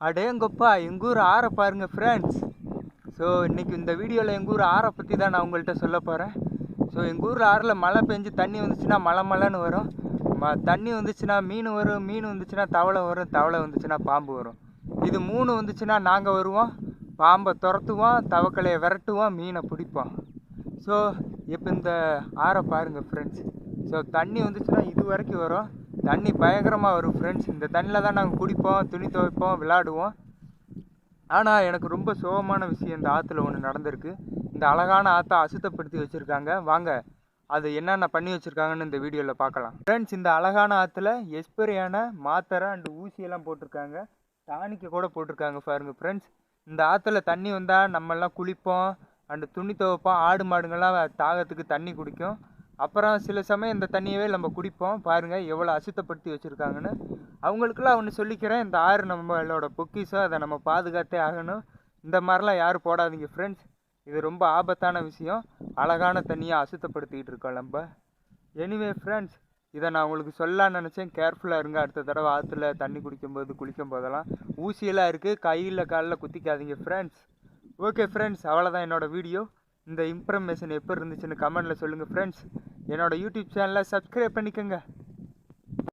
அடேங்கப்பா எங்கள் ஊர் ஆற பாருங்கள் ஃப்ரெண்ட்ஸ் ஸோ இன்றைக்கி இந்த வீடியோவில் எங்கள் ஊர் ஆறை பற்றி தான் நான் உங்கள்கிட்ட சொல்ல போகிறேன் ஸோ எங்கள் ஊர் ஆறில் மழை பெஞ்சு தண்ணி வந்துச்சுன்னா மழை மழைன்னு வரும். ம தண்ணி வந்துச்சுன்னா மீன் வரும் மீன் வந்துச்சுன்னா தவளை வரும் தவளை வந்துச்சுன்னா பாம்பு வரும். இது மூணு வந்துச்சுன்னா நாங்கள் வருவோம். பாம்பை துரத்துவோம் தவக்கலையை விரட்டுவோம் மீனை பிடிப்போம். ஸோ இப்போ இந்த ஆறை பாருங்கள் ஃப்ரெண்ட்ஸ் ஸோ தண்ணி வந்துச்சுன்னா இது வரைக்கும் வரும். தண்ணி பயங்கரமாக வரும் ஃப்ரெண்ட்ஸ் இந்த தண்ணியில் தான் நாங்கள் குடிப்போம் துணி துவைப்போம் விளாடுவோம். ஆனால் எனக்கு ரொம்ப சோகமான விஷயம் இந்த ஆற்றுல ஒன்று நடந்திருக்கு. இந்த அழகான ஆற்றை அசுத்தப்படுத்தி வச்சுருக்காங்க. வாங்க அது என்னென்ன பண்ணி வச்சுருக்காங்கன்னு இந்த வீடியோவில் பார்க்கலாம். ஃப்ரெண்ட்ஸ் இந்த அழகான ஆற்றுல எஸ்பிரியான மாத்திரை அண்டு ஊசியெல்லாம் போட்டிருக்காங்க. டானிக்கு கூட போட்டிருக்காங்க பாருங்க ஃப்ரெண்ட்ஸ் இந்த ஆற்றுல தண்ணி வந்தால் நம்மெல்லாம் குளிப்போம் அண்டு துணி துவைப்போம் ஆடு மாடுங்கள்லாம் தாகத்துக்கு தண்ணி குடிக்கும். அப்புறம் சில சமயம் இந்த தண்ணியவே நம்ம குடிப்போம். பாருங்கள் எவ்வளோ அசுத்தப்படுத்தி வச்சுருக்காங்கன்னு. அவங்களுக்கெல்லாம் ஒன்று சொல்லிக்கிறேன். இந்த ஆறு நம்மளோட பொக்கிஷம் அதை நம்ம பாதுகாத்தே ஆகணும். இந்த மாதிரிலாம் யாரும் போடாதீங்க ஃப்ரெண்ட்ஸ் இது ரொம்ப ஆபத்தான விஷயம். அழகான தண்ணியை அசுத்தப்படுத்திக்கிட்டு இருக்கோம் நம்ம. எனிவே ஃப்ரெண்ட்ஸ் இதை நான் உங்களுக்கு சொல்லலாம்னு நினச்சேன். கேர்ஃபுல்லாக இருங்க. அடுத்த தடவை ஆற்றுல தண்ணி குடிக்கும்போது குளிக்கும் போதெல்லாம். ஊசியெல்லாம் இருக்குது கையில் காலில் குத்திக்காதீங்க ஃப்ரெண்ட்ஸ் ஓகே ஃப்ரெண்ட்ஸ் அவ்வளோதான் என்னோடய வீடியோ இந்த இன்ஃபர்மேஷன் எப்போ இருந்துச்சுன்னு கமெண்டில் சொல்லுங்கள் ஃப்ரெண்ட்ஸ் என்னோடய யூடியூப் சேனலை சப்ஸ்கிரைப் பண்ணிக்கோங்க.